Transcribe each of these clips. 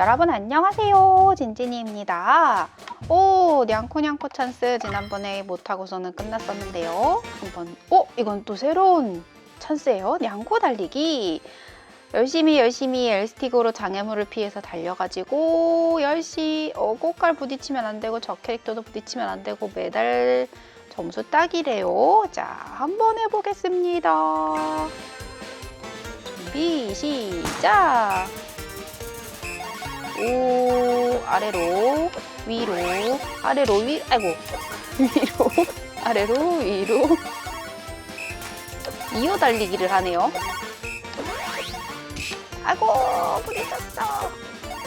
여러분 안녕하세요. 진진이입니다. 오 냥코냥코 찬스 지난번에 못하고서는 끝났었는데요. 한번 오 이건 또 새로운 찬스예요. 냥코 달리기. 열심히 열심히 엘스틱으로 장애물을 피해서 달려가지고 열심히 어, 꽃갈 부딪히면 안 되고 저 캐릭터도 부딪히면 안 되고 메달 점수 따기래요. 자 한번 해보겠습니다. 준비 시작 오 아래로 위로 아래로 위 아이고 위로 아래로 위로 이어 달리기를 하네요. 아이고 부딪혔어.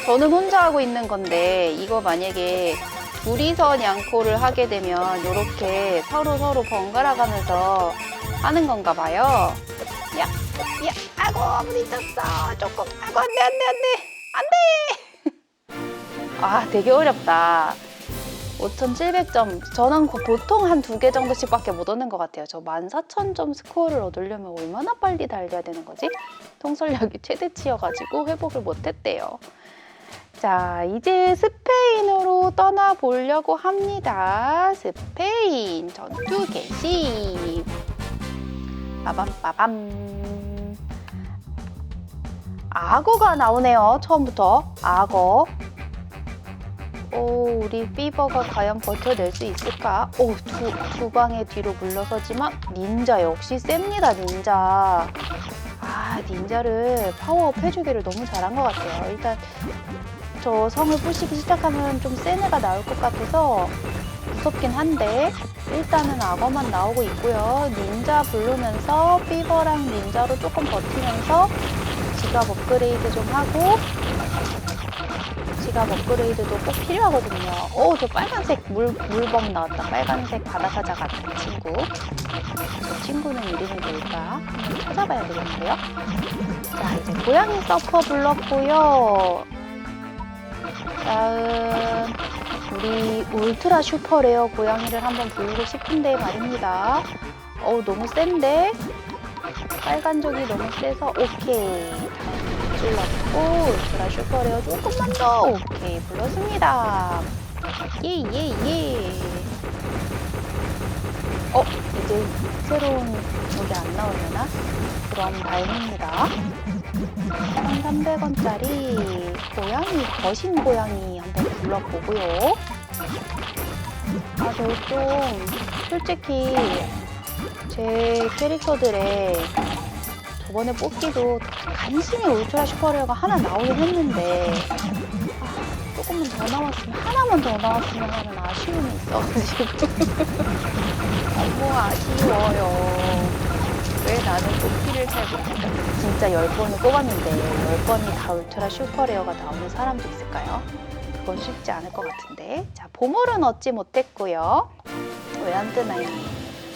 저는 혼자 하고 있는 건데 이거 만약에 둘이서 냥코를 하게 되면 이렇게 서로 서로 번갈아 가면서 하는 건가 봐요. 야, 야, 아이고 부딪혔어. 조금, 아이고 안돼 안돼 안돼 안돼. 아 되게 어렵다. 5,700점. 저는 거- 보통 한 두 개 정도씩밖에 못 얻는 것 같아요. 저 14,000점 스코어를 얻으려면 얼마나 빨리 달려야 되는 거지? 통솔력이 최대치여가지고 회복을 못했대요. 자, 이제 스페인으로 떠나보려고 합니다. 스페인 전투 개시. 빠밤빠밤. 악어가 나오네요. 처음부터. 악어. 오, 우리 피버가 과연 버텨낼 수 있을까? 오, 두, 두 방의 뒤로 물러서지만 닌자 역시 셉니다, 닌자. 아, 닌자를 파워업 해주기를 너무 잘한 것 같아요. 일단 저 성을 부시기 시작하면 좀 센 애가 나올 것 같아서 무섭긴 한데 일단은 악어만 나오고 있고요. 닌자 부르면서 피버랑 닌자로 조금 버티면서 지갑 업그레이드 좀 하고 지갑 업그레이드도 꼭 필요하거든요. 오, 저 빨간색 물, 물범 나왔다. 빨간색 바다사자 같은 친구. 저 친구는 이름이 뭘까? 찾아봐야 되겠는데요. 자, 이제 고양이 서퍼 불렀고요. 다음, 우리 울트라 슈퍼 레어 고양이를 한번 부르고 싶은데 말입니다. 어우, 너무 센데? 빨간 적이 너무 세서, 오케이. 찔렀고 울트라 슈퍼레어 조금만 더. 오케이 불렀습니다. 예예예. 어 이제 새로운 적이 안 나오려나? 그럼 다행입니다. 1300원짜리 고양이 거신 고양이 한번 불러보고요. 아 저 좀 솔직히 제 캐릭터들의 저번에 뽑기도 간신히 울트라 슈퍼레어가 하나 나오긴 했는데 아, 조금만 더 나왔으면 하나만 더 나왔으면 하는 아쉬움이 있어가지고. 너무 아쉬워요. 왜 나는 뽑기를 잘 못할까 진짜 10번을 뽑았는데 10번이 다 울트라 슈퍼레어가 나오는 사람도 있을까요? 그건 쉽지 않을 것 같은데. 자 보물은 얻지 못했고요. 뜨나요?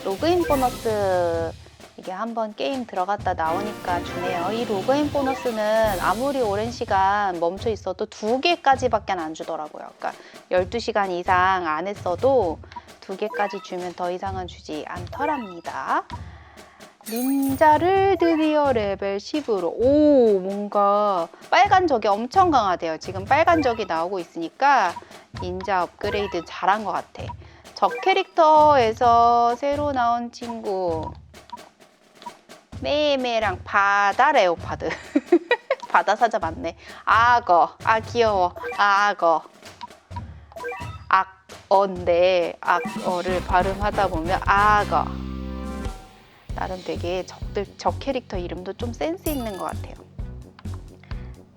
로그인 보너스 이게 한번 게임 들어갔다 나오니까 주네요. 이 로그인 보너스는 아무리 오랜 시간 멈춰 있어도 두 개까지밖에 안 주더라고요. 그러니까 12시간 이상 안 했어도 두 개까지 주면 더 이상은 주지 않더랍니다. 닌자를 드디어 레벨 10으로 오 뭔가 빨간 적이 엄청 강하대요. 지금 빨간 적이 나오고 있으니까 닌자 업그레이드 잘한 것 같아. 적 캐릭터에서 새로 나온 친구 매매랑 바다 레오파드. 바다 사자 맞네. 악어 아 귀여워. 악어. 악어인데 악어를 발음하다 보면 악어. 나름 되게 적들 적 캐릭터 이름도 좀 센스 있는 것 같아요.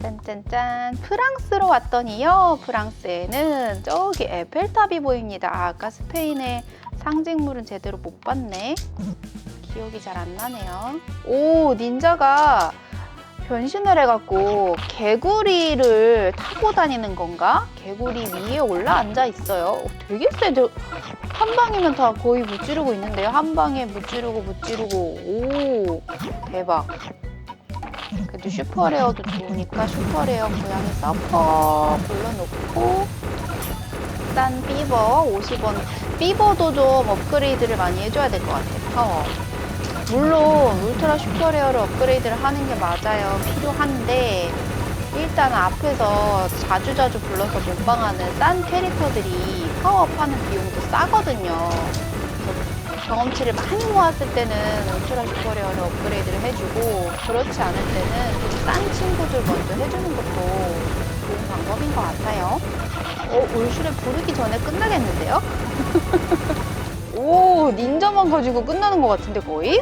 짠짠짠. 프랑스로 왔더니요. 프랑스에는 저기 에펠탑이 보입니다. 아, 아까 스페인의 상징물은 제대로 못 봤네 기억이 잘 안 나네요. 오, 닌자가 변신을 해갖고 개구리를 타고 다니는 건가? 개구리 위에 올라 앉아 있어요. 오, 되게 세죠? 한 방이면 다 거의 무찌르고 있는데요. 한 방에 무찌르고 무찌르고. 오, 대박. 그래도 슈퍼레어도 좋으니까 슈퍼레어 고양이 서퍼 불러놓고 일단 비버 50원 비버도 좀 업그레이드를 많이 해줘야 될 것 같아요. 파워. 물론 울트라 슈퍼레어를 업그레이드를 하는 게 맞아요. 필요한데 일단 앞에서 자주자주 불러서 몰빵하는 싼 캐릭터들이 파워업하는 비용도 싸거든요. 경험치를 많이 모았을 때는 울트라 슈퍼레어를 업그레이드를 해주고 그렇지 않을 때는 좀 싼 친구들 먼저 해주는 것도 좋은 방법인 것 같아요. 어, 울슈레 부르기 전에 끝나겠는데요? 오, 닌자만 가지고 끝나는 것 같은데 거의?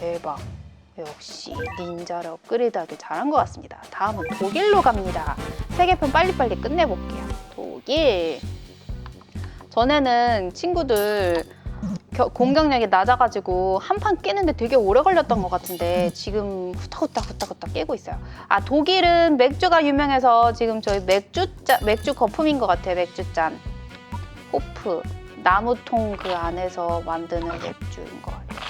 대박. 역시 닌자를 업그레이드하기 잘한 것 같습니다. 다음은 독일로 갑니다. 세계편 빨리빨리 끝내볼게요. 독일. 전에는 친구들 겨- 공격력이 낮아가지고 한 판 깨는데 되게 오래 걸렸던 것 같은데 지금 후딱후딱 후딱후딱 깨고 있어요. 아 독일은 맥주가 유명해서 지금 저희 맥주 짠 맥주 거품인 것 같아요. 맥주 잔 호프 나무통 그 안에서 만드는 맥주인 것 같아요.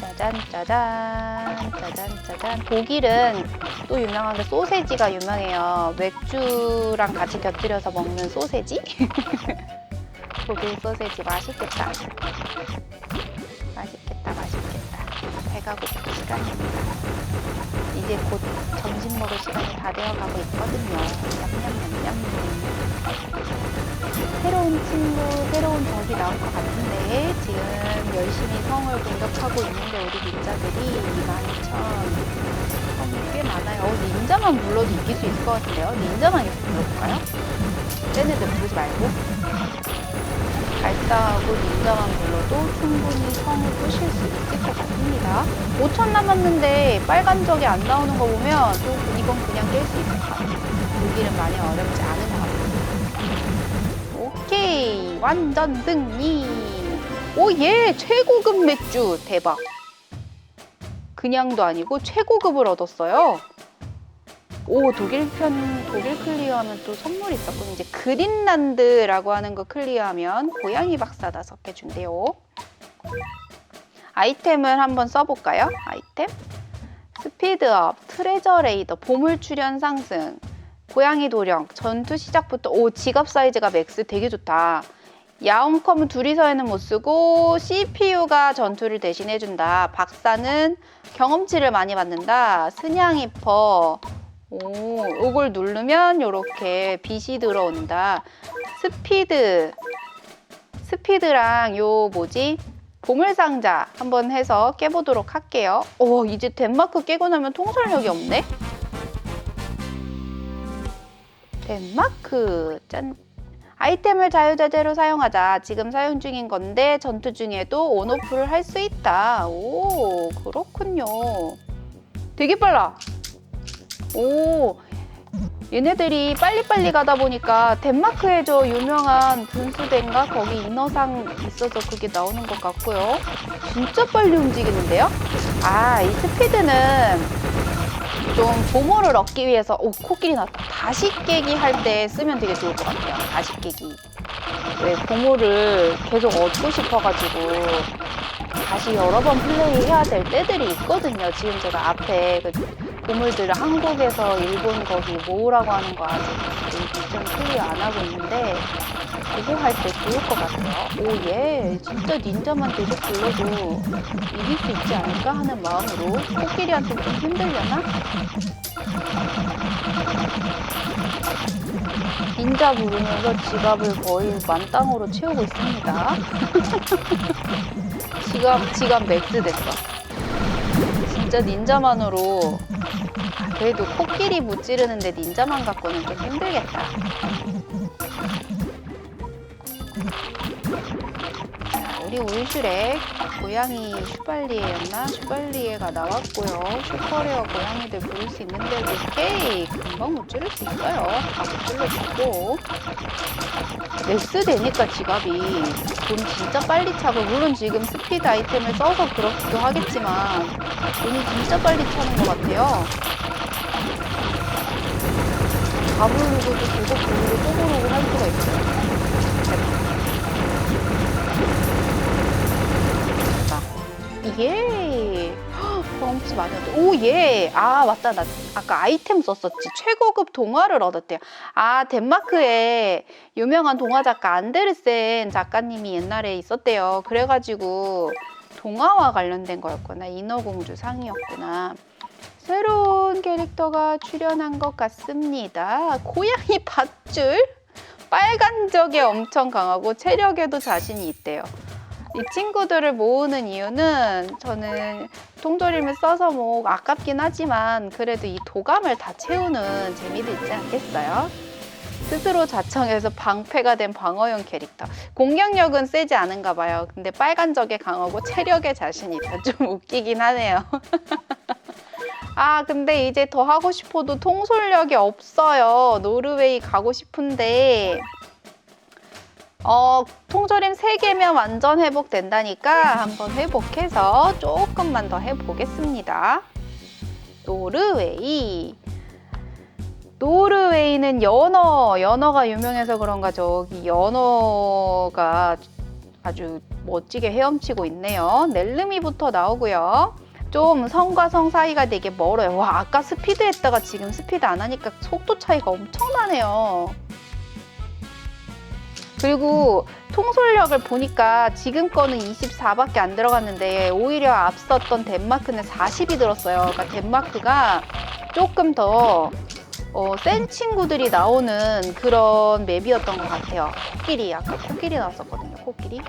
짜잔 짜잔 짜잔 짜잔 독일은 또 유명한 게 소세지가 유명해요. 맥주랑 같이 곁들여서 먹는 소세지. 독일 소세지 맛있겠다. 맛있겠다, 맛있겠다. 배가 고픈 시간입니다. 이제 곧 점심 먹을 시간이 다 되어가고 있거든요. 냠냠냠냠. 새로운 친구, 새로운 적이 나올 것 같은데 지금 열심히 성을 공격하고 있는데 우리 닌자들이 22,000 성이 꽤 많아요. 어, 닌자만 불러도 이길 수 있을 것 같은데요. 닌자만 계속 불러볼까요? 쟤네들 부르지 말고. 발사하고 닌자만 불러도 충분히 성을 부실 수 있을 것 같습니다. 5천 남았는데 빨간 적이 안 나오는 거 보면 또 이건 그냥 깰 수 있을 것 같아요. 독일은 많이 어렵지 않은 것 같아요. 오케이 완전 승리. 오예 최고급 맥주 대박. 그냥도 아니고 최고급을 얻었어요. 오 독일 편 독일 클리어하면 또 선물이 있었고 이제 그린란드라고 하는 거 클리어하면 고양이 박사 다섯 개 준대요. 아이템을 한번 써볼까요? 아이템 스피드업, 트레저 레이더, 보물 출현 상승, 고양이 도령, 전투 시작부터 오 지갑 사이즈가 맥스 되게 좋다. 야움컴은 둘이서에는 못 쓰고 CPU가 전투를 대신해준다. 박사는 경험치를 많이 받는다. 스냥이퍼 오, 이걸 누르면 이렇게 빛이 들어온다. 스피드. 스피드랑 요 뭐지? 보물상자 한번 해서 깨보도록 할게요. 오, 이제 덴마크 깨고 나면 통솔력이 없네? 덴마크. 짠. 아이템을 자유자재로 사용하자. 지금 사용 중인 건데 전투 중에도 온오프를 할 수 있다. 오, 그렇군요. 되게 빨라. 오, 얘네들이 빨리빨리 가다 보니까 덴마크에 저 유명한 분수대인가 거기 인어상 있어서 그게 나오는 것 같고요. 진짜 빨리 움직이는데요? 아, 이 스피드는 좀 보물을 얻기 위해서 오 코끼리 나왔다. 다시 깨기 할 때 쓰면 되게 좋을 것 같아요. 다시 깨기. 왜 보물을 계속 얻고 싶어가지고 다시 여러 번 플레이해야 될 때들이 있거든요. 지금 제가 앞에 그 보물들을 한국에서 일본 거기 모으라고 하는 거 아직 미션 클리어 안 하고 있는데 그거 할 때 좋을 것 같아요. 오, 예. 진짜 닌자만 계속 불러도 이길 수 있지 않을까 하는 마음으로 코끼리한테 좀 힘들려나? 닌자 부르면서 지갑을 거의 만땅으로 채우고 있습니다. 지갑, 지갑 맥스 됐어. 진짜 닌자만으로 그래도 코끼리 못 찌르는데 닌자만 갖고는 좀 힘들겠다. 우리 울슈렉 고양이 슈발리에였나? 슈발리에가 나왔고요. 슈퍼레어 고양이들 부를 수 있는데 오케이 금방 못 찌를 수 있어요. 다못 찔러주고 맥스 되니까 지갑이 돈 진짜 빨리 차고 물론 지금 스피드 아이템을 써서 그렇기도 하겠지만 돈이 진짜 빨리 차는 것 같아요. 다 부르고도 계속 부르고 또 부르고 할 수가 있어요. 이게 경험치 많이. 오, 예. 아, 맞다. 나 아까 아이템 썼었지. 최고급 동화를 얻었대요. 아, 덴마크에 유명한 동화 작가 안데르센 작가님이 옛날에 있었대요. 그래가지고 동화와 관련된 거였구나. 인어공주 상이었구나. 새로운 캐릭 캐릭터가 출연한 것 같습니다. 고양이 밧줄? 빨간 적에 엄청 강하고 체력에도 자신이 있대요. 이 친구들을 모으는 이유는 저는 통조림을 써서 뭐 아깝긴 하지만 그래도 이 도감을 다 채우는 재미도 있지 않겠어요? 스스로 자청해서 방패가 된 방어용 캐릭터. 공격력은 세지 않은가 봐요. 근데 빨간 적에 강하고 체력에 자신이 있다. 좀 웃기긴 하네요. 아, 근데 이제 더 하고 싶어도 통솔력이 없어요. 노르웨이 가고 싶은데. 어, 통조림 3개면 완전 회복된다니까 한번 회복해서 조금만 더 해보겠습니다. 노르웨이. 노르웨이는 연어, 연어가 유명해서 그런가 저기 연어가 아주 멋지게 헤엄치고 있네요. 넬르미부터 나오고요. 좀 성과 성 사이가 되게 멀어요. 와, 아까 스피드 했다가 지금 스피드 안 하니까 속도 차이가 엄청나네요. 그리고 통솔력을 보니까 지금 거는 24밖에 안 들어갔는데 오히려 앞섰던 덴마크는 40이 들었어요. 그러니까 덴마크가 조금 더 어, 센 친구들이 나오는 그런 맵이었던 것 같아요. 코끼리, 아까 코끼리 나왔었거든요. 코끼리.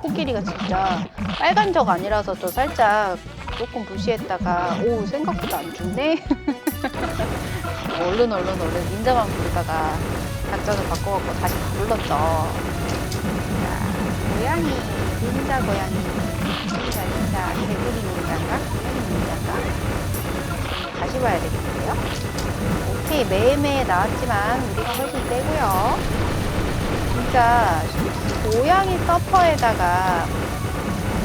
코끼리가 진짜 빨간 적 아니라서 또 살짝 조금 무시했다가 오 생각보다 안 죽네. 얼른 얼른 얼른 닌자만 부르다가 작전을 바꿔갖고 다시 다 불렀죠. 자, 고양이, 닌자 고양이. 닌자, 닌자, 개구리 닌자인가? 고양이 닌자인가? 다시 봐야 되겠는데요? 오케이, 매일매일 나왔지만 우리가 훨씬 세고요. 진짜 고양이 서퍼에다가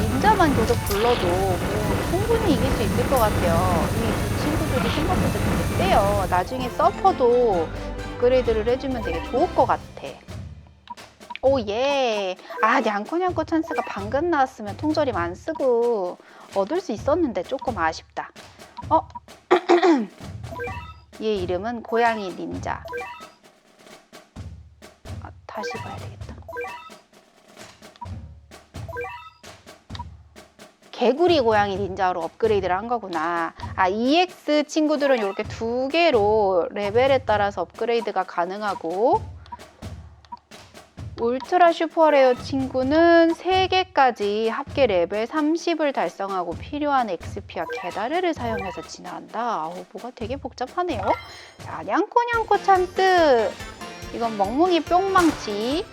닌자만 계속 불러도 뭐 충분히 이길 수 있을 것 같아요. 이그 친구들이 생각보다 되게 세요. 나중에 서퍼도 업그레이드를 해주면 되게 좋을 것 같아. 오, 예. 아, 냥코냥코 찬스가 방금 나왔으면 통조림 안 쓰고 얻을 수 있었는데 조금 아쉽다. 어? 얘 이름은 고양이 닌자. 아, 다시 봐야 되겠다. 개구리 고양이 닌자로 업그레이드를 한 거구나. 아, EX 친구들은 이렇게 두 개로 레벨에 따라서 업그레이드가 가능하고 울트라 슈퍼레어 친구는 3개까지 합계 레벨 30을 달성하고 필요한 XP와 계다르를 사용해서 진화한다. 아우, 뭐가 되게 복잡하네요. 자, 냥코냥코 찬스. 이건 멍멍이 뿅망치.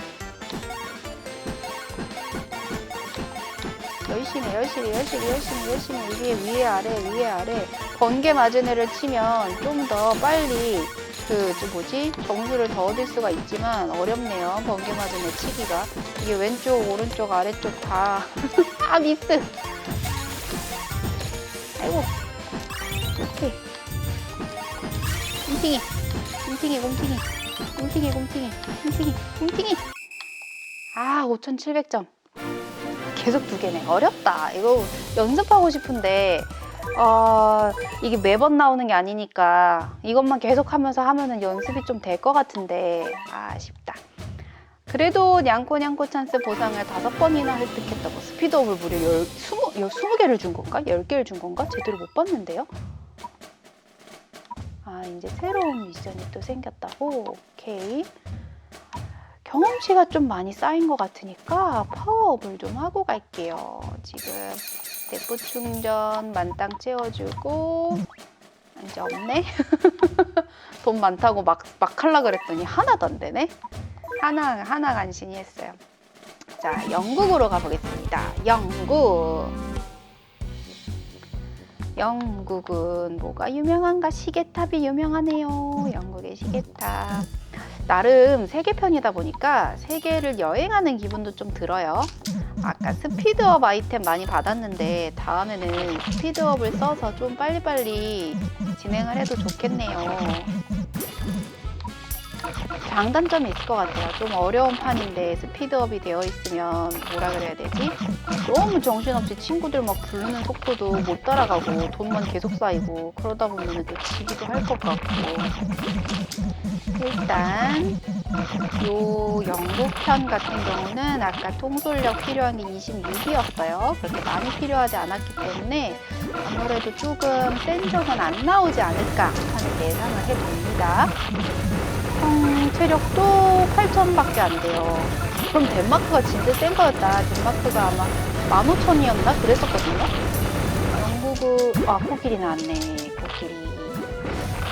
열심히 열심히 열심히 열심히 열심히 위에 위에 아래 위에 아래. 번개 맞은 애를 치면 좀 더 빨리 그, 저 뭐지? 점수를 더 얻을 수가 있지만 어렵네요 번개 맞은 애 치기가. 이게 왼쪽 오른쪽 아래쪽 다. 아 미스. 아이고. 오케이. 곰팅이. 곰팅이 곰팅이. 곰팅이 곰팅이. 곰팅이 곰팅이. 아 5700점 계속 두 개네. 어렵다. 이거 연습하고 싶은데, 어, 이게 매번 나오는 게 아니니까 이것만 계속 하면서 하면은 연습이 좀 될 것 같은데, 아, 아쉽다. 그래도 냥꼬냥꼬 찬스 보상을 다섯 번이나 획득했다고 스피드업을 무려 열, 스무, 열, 스무 개를 준 건가? 열 개를 준 건가? 제대로 못 봤는데요? 아, 이제 새로운 미션이 또 생겼다고? 오케이. 경험치가 좀 많이 쌓인 것 같으니까 파워업을 좀 하고 갈게요. 지금 대포 충전 만땅 채워주고 이제 없네. 돈 많다고 막, 막 하려 그랬더니 하나도 안 되네. 하나, 하나 간신히 했어요. 자, 영국으로 가보겠습니다. 영국. 영국은 뭐가 유명한가? 시계탑이 유명하네요. 영국의 시계탑. 나름 세계 편이다 보니까 세계를 여행하는 기분도 좀 들어요. 아까 스피드업 아이템 많이 받았는데 다음에는 스피드업을 써서 좀 빨리빨리 진행을 해도 좋겠네요. 자, 장단점이 있을 것 같아요. 좀 어려운 판인데 스피드업이 되어 있으면 뭐라 그래야 되지? 너무 정신없이 친구들 막 부르는 속도도 못 따라가고 돈만 계속 쌓이고 그러다 보면 또 지기도 할 것 같고 일단 요 영국편 같은 경우는 아까 통솔력 필요한 게 26이었어요. 그렇게 많이 필요하지 않았기 때문에 아무래도 조금 센 적은 안 나오지 않을까 하는 예상을 해봅니다. 총 체력도 8천밖에 안 돼요. 그럼 덴마크가 진짜 센 거였다. 덴마크가 아마 15,000이었나? 그랬었거든요. 영국은, 아, 코끼리 나왔네. 코끼리.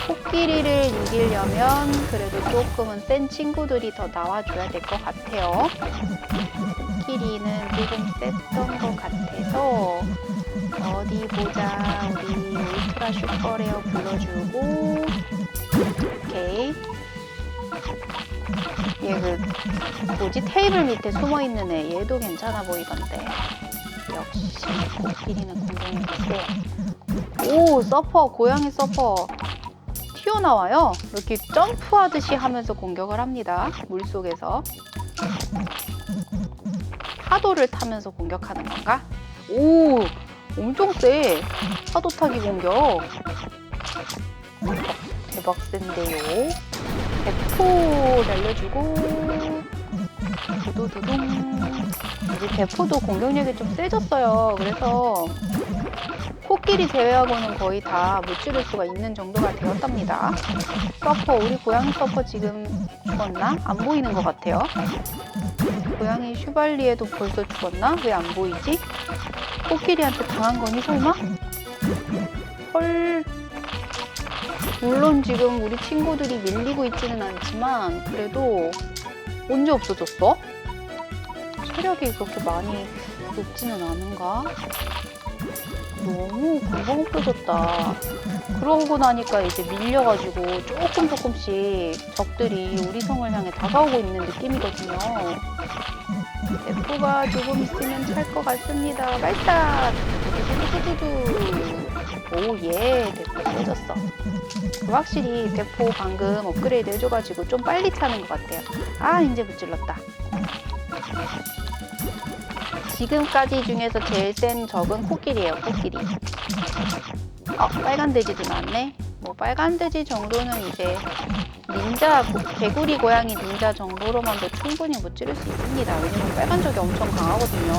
코끼리를 이기려면 그래도 조금은 센 친구들이 더 나와줘야 될 것 같아요. 코끼리는 조금 셌던 것 같아서 어디 보자. 우리 울트라 슈퍼레어 불러주고 오케이. 얘그 뭐지 테이블 밑에 숨어 있는 애 얘도 괜찮아 보이던데 역시 코끼리는 세. 오 서퍼 고양이 서퍼 튀어나와요. 이렇게 점프하듯이 하면서 공격을 합니다. 물 속에서 파도를 타면서 공격하는 건가? 오 엄청 세 파도 타기 공격 대박 센데요. 대포 날려주고 두두두둥 이제 대포도 공격력이 좀 세졌어요. 그래서 코끼리 제외하고는 거의 다 무찌를 수가 있는 정도가 되었답니다. 서퍼 우리 고양이 서퍼 지금 죽었나? 안 보이는 것 같아요. 고양이 슈발리에도 벌써 죽었나? 왜 안 보이지? 코끼리한테 당한 거니 설마? 헐 물론 지금 우리 친구들이 밀리고 있지는 않지만 그래도 언제 없어졌어? 체력이 그렇게 많이 높지는 않은가? 너무 금방 없어졌다. 그러고 나니까 이제 밀려가지고 조금 조금씩 적들이 우리 성을 향해 다가오고 있는 느낌이거든요. 대포가 조금 있으면 찰 것 같습니다. 발사! 두두두두두두. 오, 예, 대포 세졌어. 확실히 대포 방금 업그레이드 해줘가지고 좀 빨리 차는 것 같아요. 아, 이제 무찔렀다. 지금까지 중에서 제일 센 적은 코끼리예요, 코끼리. 어, 빨간 돼지도 나왔네. 뭐 빨간 돼지 정도는 이제 닌자 고- 개구리 고양이 닌자 정도로만도 충분히 무찌를 수 있습니다. 왜냐면 빨간 적이 엄청 강하거든요.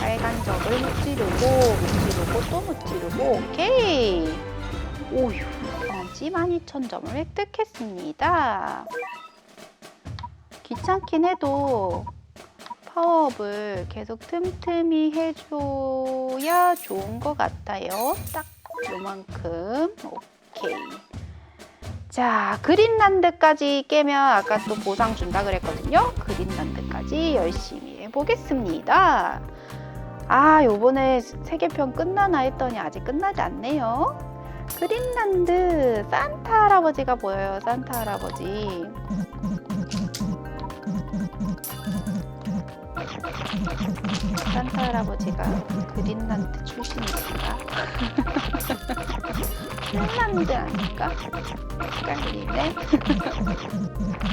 빨간 적을 무찌르고 무찌르고 또 무찌르고 오케이. 오휴, 경지 12,000점을 획득했습니다. 귀찮긴 해도 파워업을 계속 틈틈이 해줘야 좋은 것 같아요. 딱 요만큼. 오케이. 자, 그린란드까지 깨면 아까 또 보상 준다 그랬거든요. 그린란드까지 열심히 해보겠습니다. 아, 요번에 세계편 끝나나 했더니 아직 끝나지 않네요. 그린란드 산타 할아버지가 보여요. 산타 할아버지. 산타 할아버지가 그린란드 출신이신가? 핀란드 아닐까? 헷갈리네.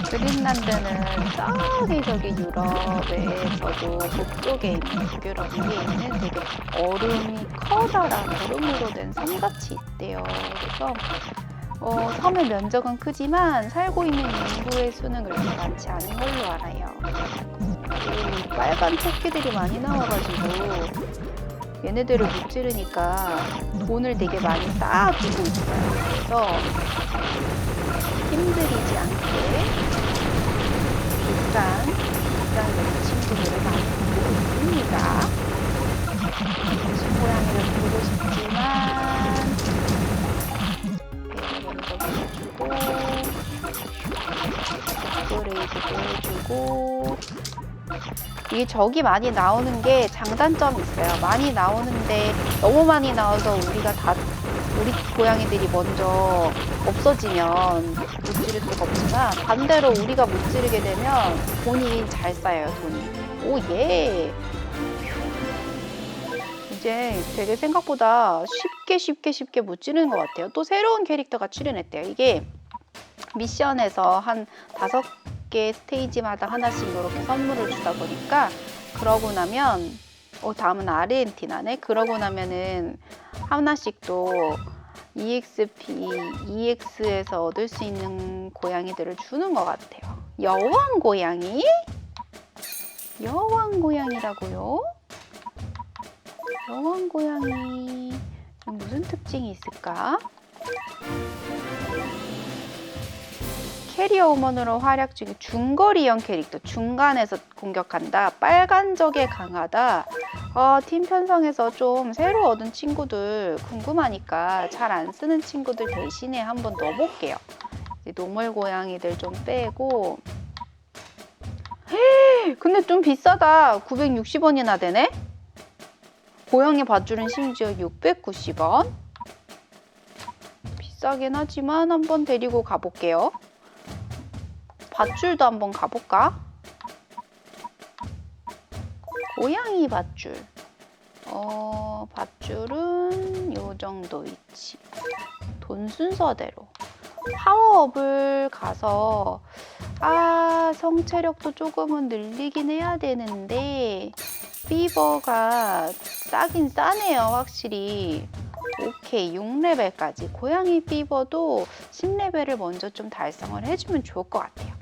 그린란드는 저기 저기 유럽에서도 북쪽에 있는 북유럽 위에 있는 되게 얼음이 커다란 얼음으로 된 섬같이 있대요. 그래서 어, 섬의 면적은 크지만 살고 있는 인구의 수는 그렇게 많지 않은 걸로 알아요. 이 빨간 토끼들이 많이 나와가지고 얘네들을 무찌르니까 돈을 되게 많이 쌓아두고 있어요. 그래서 힘들이지 않게 비싼 비싼 친구들을 많이 보고 있습니다. 친고양이를 보고 싶지만 보여주고 업그레이드도 해주고 이게 적이 많이 나오는 게 장단점이 있어요. 많이 나오는데 너무 많이 나와서 우리가 다 우리 고양이들이 먼저 없어지면 못 지를 수가 없지만 반대로 우리가 못 지르게 되면 돈이 잘 쌓여요. 돈이. 오 예. 이제 되게 생각보다 쉽 게 쉽게 쉽게 못 지르는 것 같아요. 또 새로운 캐릭터가 출연했대요. 이게 미션에서 한 다섯 개 스테이지마다 하나씩 이렇게 선물을 주다 보니까 그러고 나면 어 다음은 아르헨티나네. 그러고 나면은 하나씩 또 EXP, EX에서 얻을 수 있는 고양이들을 주는 것 같아요. 여왕 고양이? 여왕 고양이라고요? 여왕 고양이 무슨 특징이 있을까? 캐리어 우먼으로 활약 중인 중거리형 캐릭터 중간에서 공격한다. 빨간 적에 강하다. 어, 팀 편성에서 좀 새로 얻은 친구들 궁금하니까 잘 안 쓰는 친구들 대신에 한번 넣어볼게요. 노멀 고양이들 좀 빼고. 헤이, 근데 좀 비싸다. 960원이나 되네 고양이 밧줄은 심지어 690원 비싸긴 하지만 한번 데리고 가볼게요 밧줄도 한번 가볼까? 고양이 밧줄. 어, 밧줄은 요 정도 위치. 돈 순서대로. 파워업을 가서, 아, 성체력도 조금은 늘리긴 해야 되는데, 비버가 싸긴 싸네요, 확실히. 오케이, 6레벨까지. 고양이 비버도 10레벨을 먼저 좀 달성을 해주면 좋을 것 같아요.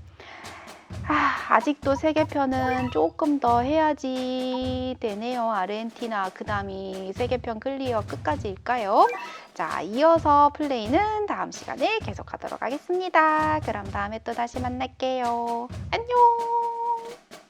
아, 아직도 세계편은 조금 더 해야지 되네요. 아르헨티나 그다음이 세계편 클리어 끝까지일까요? 자, 이어서 플레이는 다음 시간에 계속하도록 하겠습니다. 그럼 다음에 또 다시 만날게요. 안녕!